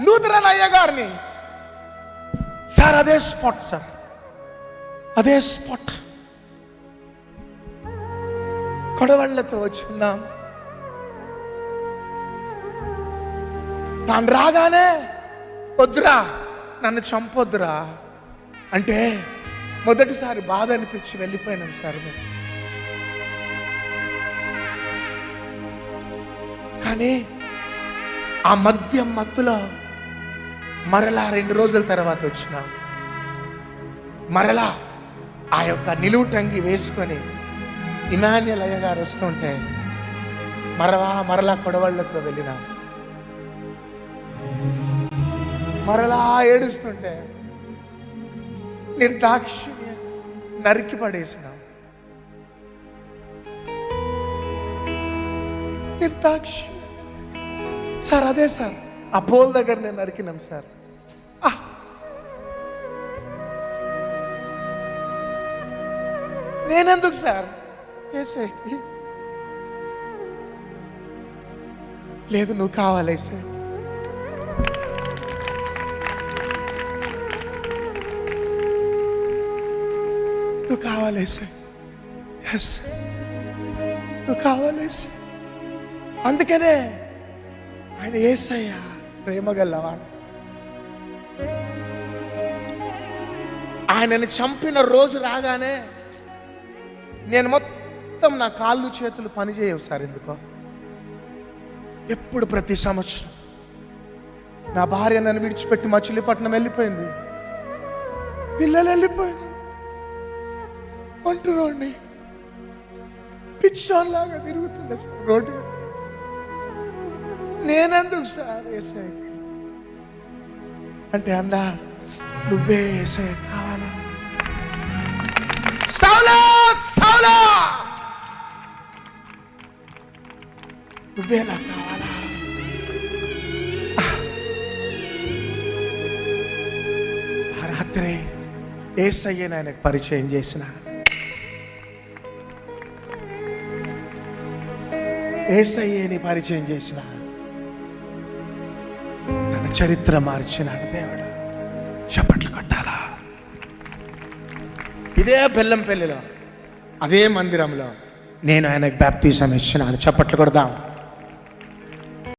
Lutheran అయ్య గారిని. Sir అదే స్పాట్ సార్. అదే స్పాట్. కొడవళ్ళతో వచ్చున్నాం తాను రాగానే వద్దురా నన్ను చంపొద్దురా. అంటే మొదటిసారి బాధ అనిపించి వెళ్ళిపోయినాం సార్ మేము. కానీ ఆ మద్యం మత్తులో మరలా రెండు రోజుల తర్వాత వచ్చినాం. మరలా ఆ యొక్క నిలువు టంగి వేసుకొని ఇమాన్యలయ్య గారు వస్తుంటే మరలా మరలా కొడవళ్ళతో వెళ్ళినాం. మరలా ఏడుస్తుంటే నిర్దాక్షిణ్య నరికి పడేసినాం. నిర్దాక్షిణ్య. సార్ అదే సార్. ఆ పోల్ దగ్గర నేను నరికినాం సార్. నేనెందుకు సార్? ఏసైకి లేదు నువ్వు కావాలి సార్ నువ్వు కావాలి సార్ ఎస్ నువ్వు కావాలి ఏసై. అందుకనే ఆయన ఏసయ్యా. ప్రేమ గల్లవాడు ఆయనని చంపిన రోజు రాగానే నేను మొత్తం నా కాళ్ళు చేతులు పనిచేయవు సార్ ఎందుకో. ఎప్పుడు ప్రతి సంవత్సరం నా భార్య నన్ను విడిచిపెట్టి మచిలీపట్నం వెళ్ళిపోయింది. పిల్లలు వెళ్ళిపోయింది. ఒంటరోడిని పిచ్చోన్లాగా తిరుగుతుండే సార్ రోడ్డు నేనెందుకు సార్ ఏసఐకి అంటే అన్నా నువ్వే ఏసఐ కావాలా? సౌలా సౌలా! నువ్వే నాకు కావాలా? ఆ రాత్రి ఏసయ్యని ఆయనకు పరిచయం చేసిన. ఏసయ్యని పరిచయం చేసిన. తన చరిత్ర మార్చినాడు దేవుడు. చప్పట్లు కట్టాలా? ఇదే బెల్లంపల్లిలో అదే మందిరంలో నేను ఆయనకు బ్యాప్తీసం ఇచ్చినాను. చప్పట్లు కొడదాం.